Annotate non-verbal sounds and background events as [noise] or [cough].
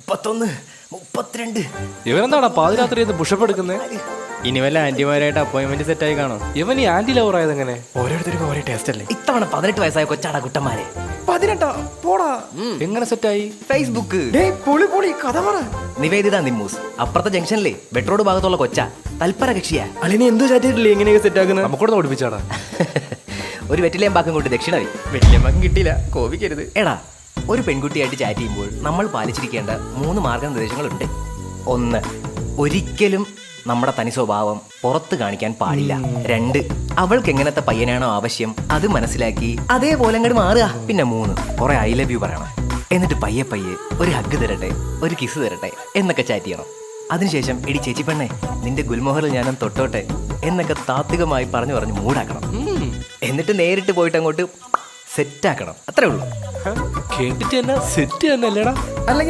മുപ്പത്തൊന്ന് മുപ്പത്തിരണ്ട്. ഇവരെന്താടാ പാതിരാത്രി പുഷപ്പ് എടുക്കുന്നത് ഇനി വല്ല ആന്റിമാരായിട്ട് അപ്പോയിന്റ്മെന്റ് സെറ്റ് ആയി കാണോ. ഇവൻ ഈ ആന്റി ലവർ ആയത് എങ്ങനെ? ഓരോരുത്തർക്കും ഓരോ ടേസ്റ്റ് അല്ലേ? ഇത്തവണ പതിനെട്ട് വയസ്സായ കൊച്ചാടാ കുട്ടന്മാരെ. പതിനെട്ടാ? പോടാ. എങ്ങനെ സെറ്റ് ആയി? ഫേസ്ബുക്ക് പൊളി പൊളി കഥ പറ. നിവേദിത നിമ്മൂസ് അപ്പുറത്തെ ജംഗ്ഷനിലെ ബെട്രോഡ് ഭാഗത്തുള്ള കൊച്ച തൽപര കക്ഷിയാ. അളിനെ എന്തോ ചാറ്റിട്ടില്ലേ എങ്ങനെയൊക്കെ സെറ്റ് ആക്കുന്നത് നമുക്കൂടെ ഓടിപ്പിച്ചാടാ. [laughs] ഒരു വെറ്റിലേം ബാക്കും കൊണ്ട് ദക്ഷിണവി വെറ്റിലേം ബാക്കും കിട്ടിയില്ല. കോപിക്കരുത്. എടാ ഒരു പെൺകുട്ടിയായിട്ട് ചാറ്റ് ചെയ്യുമ്പോൾ നമ്മൾ പാലിച്ചിരിക്കേണ്ട മൂന്ന് മാർഗനിർദ്ദേശങ്ങളുണ്ട്. ഒന്ന് ഒരിക്കലും നമ്മുടെ തനി സ്വഭാവം പുറത്ത് കാണിക്കാൻ പാടില്ല. രണ്ട് അവൾക്ക് എങ്ങനത്തെ പയ്യനാണോ ആവശ്യം അത് മനസ്സിലാക്കി അതേപോലെ അങ്ങോട്ട് മാറുക. പിന്നെ മൂന്ന് കുറെ ഐ ലവ് യു പറയണം. എന്നിട്ട് പയ്യെ പയ്യെ ഒരു ഹഗ് തരട്ടെ ഒരു കിസ് തരട്ടെ എന്നൊക്കെ ചാറ്റ് ചെയ്യണം. അതിനുശേഷം എടി ചേച്ചി പെണ്ണേ നിന്റെ ഗുൽമോഹറിൽ ഞാനും തൊട്ടോട്ടെ എന്നൊക്കെ താത്വികമായി പറഞ്ഞു പറഞ്ഞ് മൂടാക്കണം. എന്നിട്ട് നേരിട്ട് പോയിട്ട് അങ്ങോട്ട് സെറ്റാക്കണം അത്രേ ഉള്ളൂ. കേട്ടിട്ട് തന്നെ സെറ്റ് തന്നെ അല്ലേടാ അല്ലെങ്കിൽ